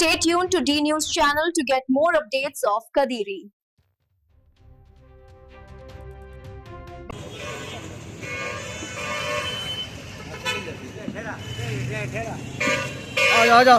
Stay tuned to D News channel to get more updates of Kadiri. आ जा आ जा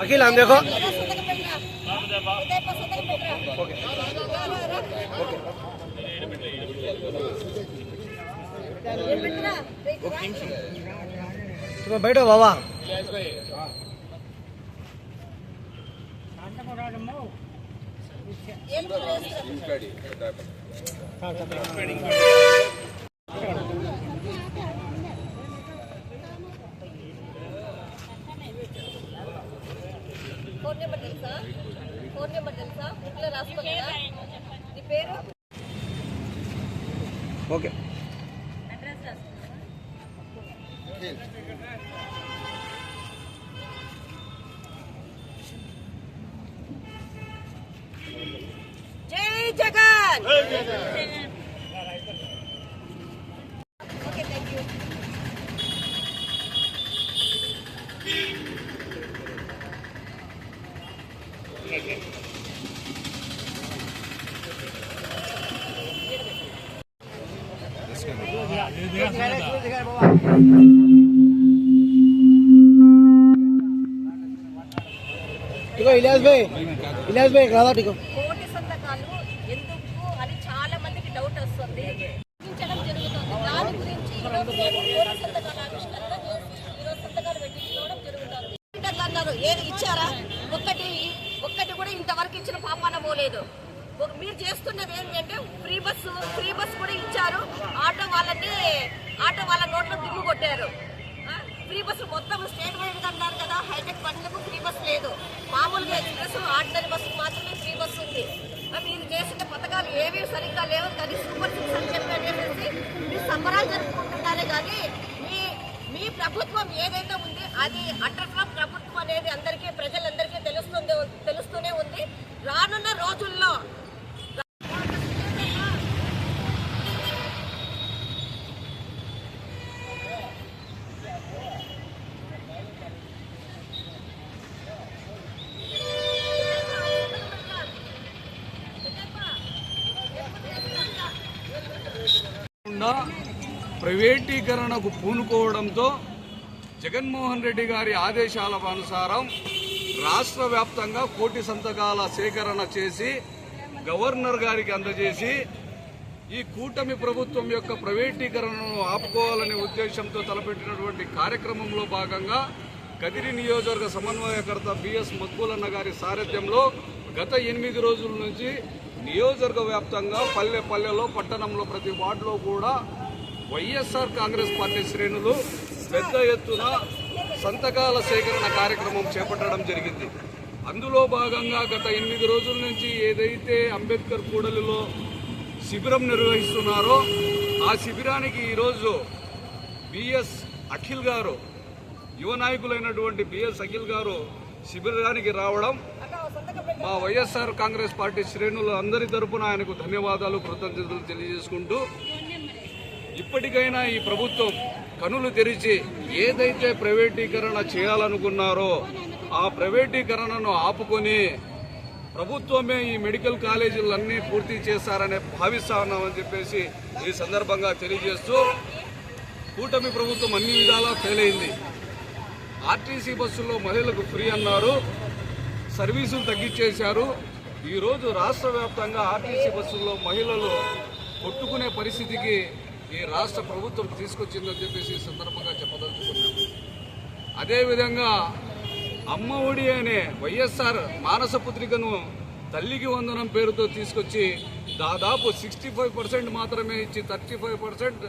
अखिल हम देखो तुम बैठो बाबा ఫోన్ ఫోన్ నెంబర్ తెలుసా? బుక్లో రాసుకో కదా. నీ పేరు? ओके అడ్రస్ రాసుకున్నావా జై ఇగో ఇలాస్ భాయ్. ఇలాస్ భాయ్ రాదా కోటి సంతకాలు ఎందుకు అని చాలా మందికి డౌట్ వస్తుంది. జరుగుతుంది. అన్నారు ఏది ఇచ్చారా? ఒక్కటి ఒక్కటి కూడా ఇంతవరకు ఇచ్చిన పాపాన పోలేదు మీరు చేస్తున్నది ఏంటంటే ఫ్రీ బస్సు ఫ్రీ బస్సు కూడా ఇచ్చారు. ఆటో వాళ్ళని ఆటో వాళ్ళ నోట్లో దుమ్ము కొట్టారు. ఫ్రీ బస్సు మొత్తం స్టేట్ వైడ్ అన్నారు కదా హైటెక్ బండ్లకు ఫ్రీ బస్ లేదు. మామూలుగా ఎక్స్ప్రెస్ ఆర్డినరీ బస్సు మాత్రమే ఫ్రీ బస్సు ఉంది. మీరు చేసిన పథకాలు ఏవి సరిగ్గా లేవు కానీ సూపర్ సిక్స్ అని చెప్పి అనేసి మీరు సంబరాలు జరుపుకుంటున్నారే కానీ మీ మీ ప్రభుత్వం ఏదైతే ఉంది అది అటర్ ప్రభుత్వం అనేది అందరికీ ప్రజలందరికీ తెలుస్తుంది తెలుస్తూనే ఉంది. రానున్న రోజుల్లో ప్రైవేటీకరణకు పూనుకోవడంతో జగన్మోహన్ రెడ్డి గారి ఆదేశాల అనుసారం రాష్ట్ర వ్యాప్తంగా కోటి సంతకాల సేకరణ చేసి గవర్నర్ గారికి అందజేసి ఈ కూటమి ప్రభుత్వం యొక్క ప్రైవేటీకరణను ఆపుకోవాలనే ఉద్దేశంతో తలపెట్టినటువంటి కార్యక్రమంలో భాగంగా కదిరి నియోజకవర్గ సమన్వయకర్త బిఎస్ మక్బూలన్న గారి సారథ్యంలో గత ఎనిమిది రోజుల నుంచి నియోజకవర్గ వ్యాప్తంగా పల్లె పల్లెలో పట్టణంలో ప్రతి వార్డులో కూడా వైఎస్ఆర్ కాంగ్రెస్ పార్టీ శ్రేణులు పెద్ద ఎత్తున సంతకాల సేకరణ కార్యక్రమం చేపట్టడం జరిగింది. అందులో భాగంగా గత ఎనిమిది రోజుల నుంచి ఏదైతే అంబేద్కర్ కూడలిలో శిబిరం నిర్వహిస్తున్నారో ఆ శిబిరానికి ఈరోజు బిఎస్ అఖిల్ గారు యువ నాయకులైనటువంటి బిఎస్ అఖిల్ గారు శిబిరానికి రావడం మా వైఎస్ఆర్ కాంగ్రెస్ పార్టీ శ్రేణులు అందరి తరపున ఆయనకు ధన్యవాదాలు కృతజ్ఞతలు తెలియజేసుకుంటూ ఇప్పటికైనా ఈ ప్రభుత్వం కనులు తెరిచి ఏదైతే ప్రైవేటీకరణ చేయాలనుకున్నారో ఆ ప్రైవేటీకరణను ఆపుకొని ప్రభుత్వమే ఈ మెడికల్ కాలేజీలన్నీ పూర్తి చేశారనే భావిస్తా ఉన్నామని చెప్పేసి ఈ సందర్భంగా తెలియజేస్తూ కూటమి ప్రభుత్వం అన్ని విధాలా ఫెయిల్ అయింది. ఆర్టీసీ బస్సుల్లో మహిళలకు ఫ్రీ అన్నారు. సర్వీసులు తగ్గించేశారు ఈరోజు రాష్ట్ర వ్యాప్తంగా ఆర్టీసీ బస్సుల్లో మహిళలు కొట్టుకునే పరిస్థితికి ఈ రాష్ట్ర ప్రభుత్వం తీసుకొచ్చిందని చెప్పేసి ఈ సందర్భంగా చెప్పదలుచుకున్నాము. అదేవిధంగా అమ్మ ఒడి అనే వైఎస్ఆర్ మానస పుత్రికను తల్లికి వందనం పేరుతో తీసుకొచ్చి దాదాపు సిక్స్టీ ఫైవ్ పర్సెంట్ మాత్రమే ఇచ్చి థర్టీ ఫైవ్ పర్సెంట్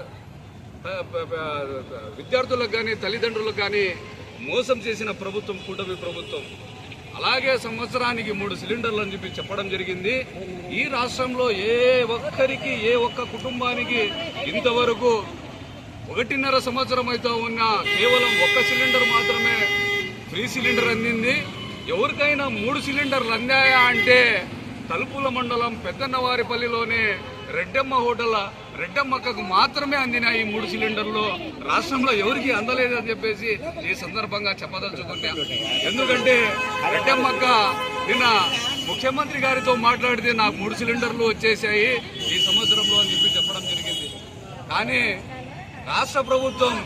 విద్యార్థులకు కానీ తల్లిదండ్రులకు కానీ మోసం చేసిన ప్రభుత్వం కూటమి ప్రభుత్వం. అలాగే సంవత్సరానికి మూడు సిలిండర్లు అని చెప్పి చెప్పడం జరిగింది. ఈ రాష్ట్రంలో ఏ ఒక్కరికి ఏ ఒక్క కుటుంబానికి ఇంతవరకు ఒకటిన్నర సంవత్సరం అయితే ఉన్న కేవలం ఒక్క సిలిండర్ మాత్రమే ఫ్రీ సిలిండర్ అందింది. ఎవరికైనా మూడు సిలిండర్లు అందాయా అంటే తలుపుల మండలం పెద్దన్నవారిపల్లిలోనే రెడ్డమ్మ హోటల్ రెడ్డమ్మక్కకు మాత్రమే అందినాయి ఈ మూడు సిలిండర్లు రాష్ట్రంలో ఎవరికి అందలేదని చెప్పేసి ఈ సందర్భంగా చెప్పదలుచుకున్నా ఎందుకంటే రెడ్డమ్మక్క నిన్న ముఖ్యమంత్రి గారితో మాట్లాడితే నాకు మూడు సిలిండర్లు వచ్చేసాయి ఈ సంవత్సరంలో అని చెప్పి చెప్పడం జరిగింది. కానీ రాష్ట్ర ప్రభుత్వం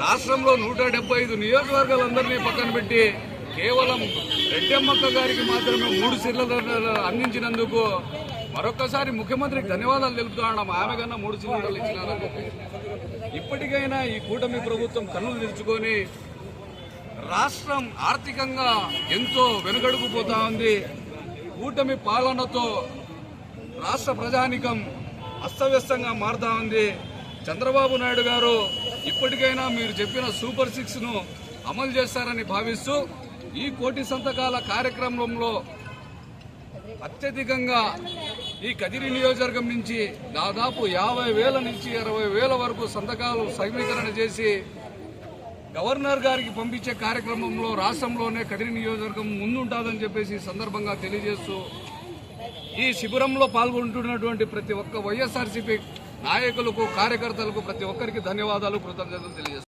రాష్ట్రంలో నూట డెబ్బై ఐదు నియోజకవర్గాలందరినీ పక్కన పెట్టి కేవలం రెడ్డమ్మక్క గారికి మాత్రమే మూడు సిలిండర్లు అందించినందుకు మరొకసారి ముఖ్యమంత్రికి ధన్యవాదాలు తెలుపుతున్నాం ఆమె కన్నా మూడు సిలిండర్లు ఇచ్చినారని ఇప్పటికైనా ఈ కూటమి ప్రభుత్వం కన్నులు తెరుచుకొని రాష్ట్రం ఆర్థికంగా ఎంతో వెనుకడుకుపోతా ఉంది. కూటమి పాలనతో రాష్ట్ర ప్రజానికం అస్తవ్యస్తంగా మారుతా ఉంది. చంద్రబాబు నాయుడు గారు ఇప్పటికైనా మీరు చెప్పిన సూపర్ సిక్స్ను అమలు చేస్తారని భావిస్తూ ఈ కోటి సంతకాల కార్యక్రమంలో అత్యధికంగా ఈ కదిరి నియోజకవర్గం నుంచి దాదాపు యాభై వేల నుంచి అరవై వేల వరకు సంతకాలు సమీకరణ చేసి గవర్నర్ గారికి పంపించే కార్యక్రమంలో రాష్ట్రంలోనే కదిరి నియోజకవర్గం ముందుంటుందని చెప్పేసి సందర్భంగా తెలియజేస్తూ ఈ శిబిరంలో పాల్గొంటున్నటువంటి ప్రతి ఒక్క వైఎస్ఆర్సీపీ నాయకులకు కార్యకర్తలకు ప్రతి ఒక్కరికి ధన్యవాదాలు కృతజ్ఞతలు తెలియజేస్తున్నాను